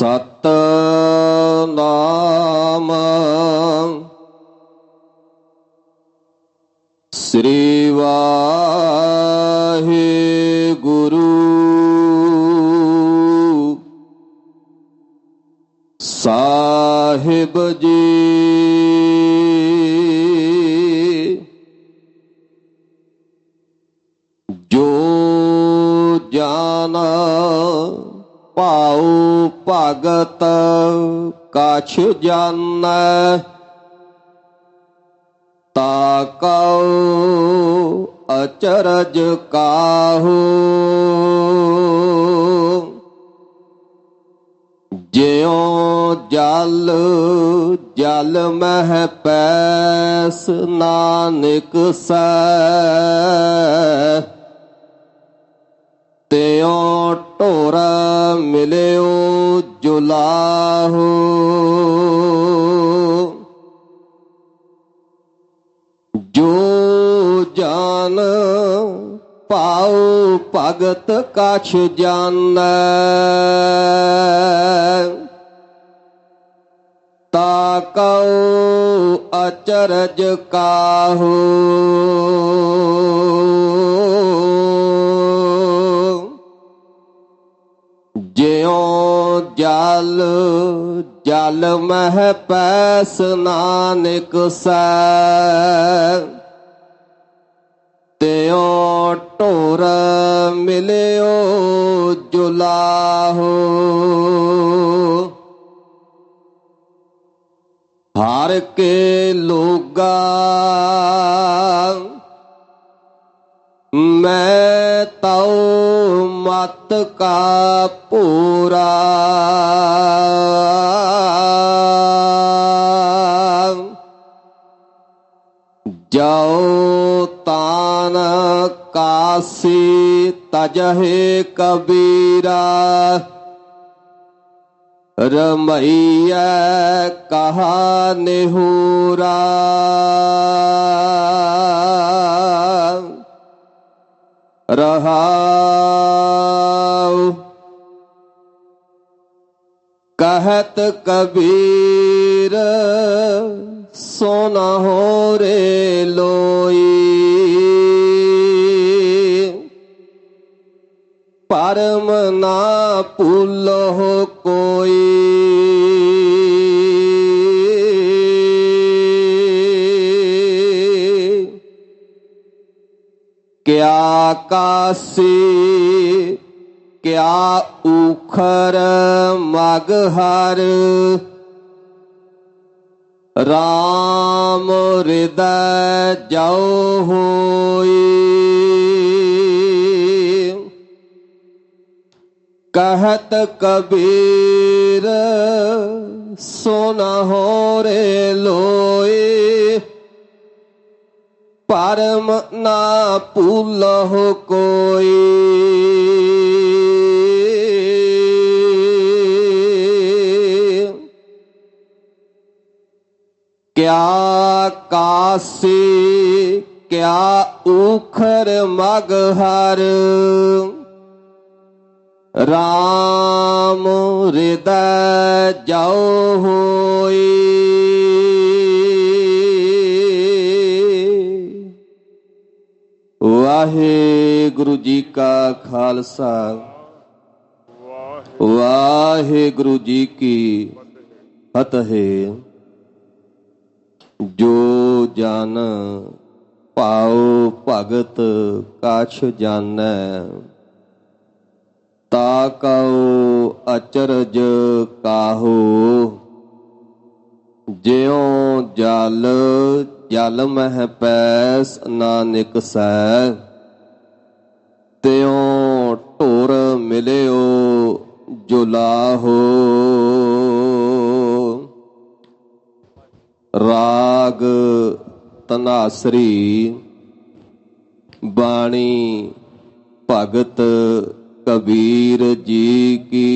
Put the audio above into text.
ਸਤ ਨਾਮ ਸ੍ਰੀ ਵਾਹਿਗੁਰੂ। ਸਾਹਿਬ ਜੀ। ਜੋ ਜਾਨ ਪਾਉ ਭਗਤ ਕਛ ਜਾਣੈ। ਤਾ ਕਉ ਅਚਰਜ ਕਾਹੂ। ਜਿਉ ਜਲ ਜਲ ਮਹਿ ਪੈਸ ਨਾਨਕ ਸੈ। ਮਿਲਿਓ ਜੁਲਾਹੋ ਜੋ ਜਾਨ ਪਾਉ ਭਗਤ ਕਛ ਜਾਣੈ ਤਾ ਕਉ ਅਚਰਜ ਕਾਹੂ। ਜਿਉ ਜਲ ਜਲ ਮਹਿ ਪੈਸ ਨਾਨਕ ਸੈ ਤਿਉ ਢੋਰ ਮਿਲਿਓ ਜੁਲਾਹੋ। ਹਰ ਕੇ ਲੋਗਾ, ਮੈਂ ਤਉ ਮਤ ਕਾ ਪੂਰਾ। ਜਾਉ ਤਾਨ ਕਾਸੀ ਤਜਹਿ ਕਬੀਰਾ। ਰਮਈਐ ਕਹਾ ਨਿਹੂਰਾ। ਰਹਾਉ। ਕਹਤ ਕਬੀਰ ਸੋਨਾ ਹੋ ਰੇ ਲੋਈ। ਪਰਮ ਨਾ ਭੁੱਲੋ ਕੋਈ। ਕਿਆ ਕਾਸੀ, ਕਿਆ ਉਖਰ ਮਗ ਹਰ। ਰਾਮ ਹਿਰਦੈ ਜਾਉ ਹੋਈ। ਕਹਤ ਕਬੀਰ, ਸੋਨਾ ਹੋ ਲੋਏ ਪਰਮ ਨਾ ਭੁੱਲਹੁ ਕੋਈ। ਕਿਆ ਕਾਸੀ ਕਿਆ ਉਖਰ ਮਗ ਹਰ। ਰਾਮ ਹਿਰਦੈ ਜਾਉ ਹੋਈ। ਵਾਹਿਗੁਰੂ ਜੀ ਕਾ ਖਾਲਸਾ। ਵਾਹਿਗੁਰੂ ਜੀ ਕੀ ਫਤਿਹ। ਜੋ ਜਨ ਪਾਉ ਭਗਤ, ਕਾਛ ਜਾਣੈ। ਤਾ ਕਉ ਅਚਰਜ ਕਾਹੋ। ਜਿਉ ਜਲ ਜਲ ਮਹਿ ਪੈਸ ਨਾਨਕ ਸੈ ਤਿਉ ਢੋਰ ਮਿਲਿਓ ਜੁਲਾਹੋ। ਰਾਗ ਤਨਾਸਰੀ ਬਾਣੀ ਭਗਤ ਕਬੀਰ ਜੀ ਕੀ।